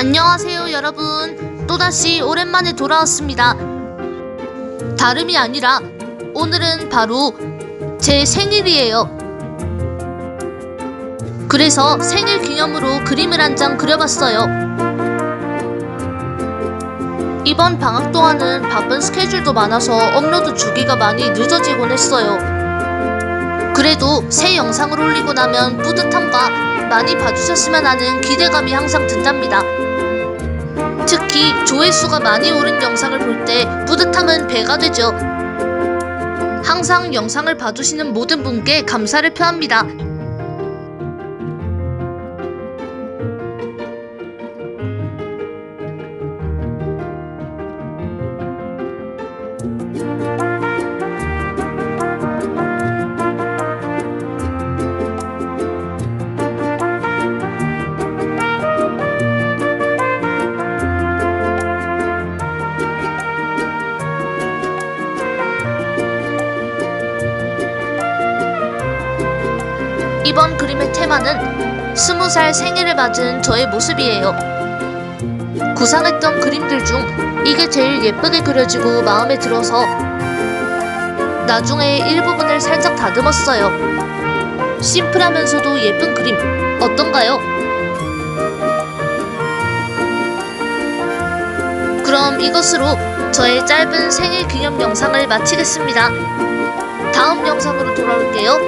안녕하세요 여러분. 또다시 오랜만에 돌아왔습니다. 다름이 아니라 오늘은 바로 제 생일이에요. 그래서 생일 기념으로 그림을 한 장 그려봤어요. 이번 방학 동안은 바쁜 스케줄도 많아서 업로드 주기가 많이 늦어지곤 했어요. 그래도 새 영상을 올리고 나면 뿌듯함과 많이 봐주셨으면 하는 기대감이 항상 든답니다. 조회수가 많이 오른 영상을 볼 때 뿌듯함은 배가 되죠. 항상 영상을 봐주시는 모든 분께 감사를 표합니다. 이번 그림의 테마는 스무 살 생일을 맞은 저의 모습이에요. 구상했던 그림들 중 이게 제일 예쁘게 그려지고 마음에 들어서 나중에 일부분을 살짝 다듬었어요. 심플하면서도 예쁜 그림 어떤가요? 그럼 이것으로 저의 짧은 생일 기념 영상을 마치겠습니다. 다음 영상으로 돌아올게요.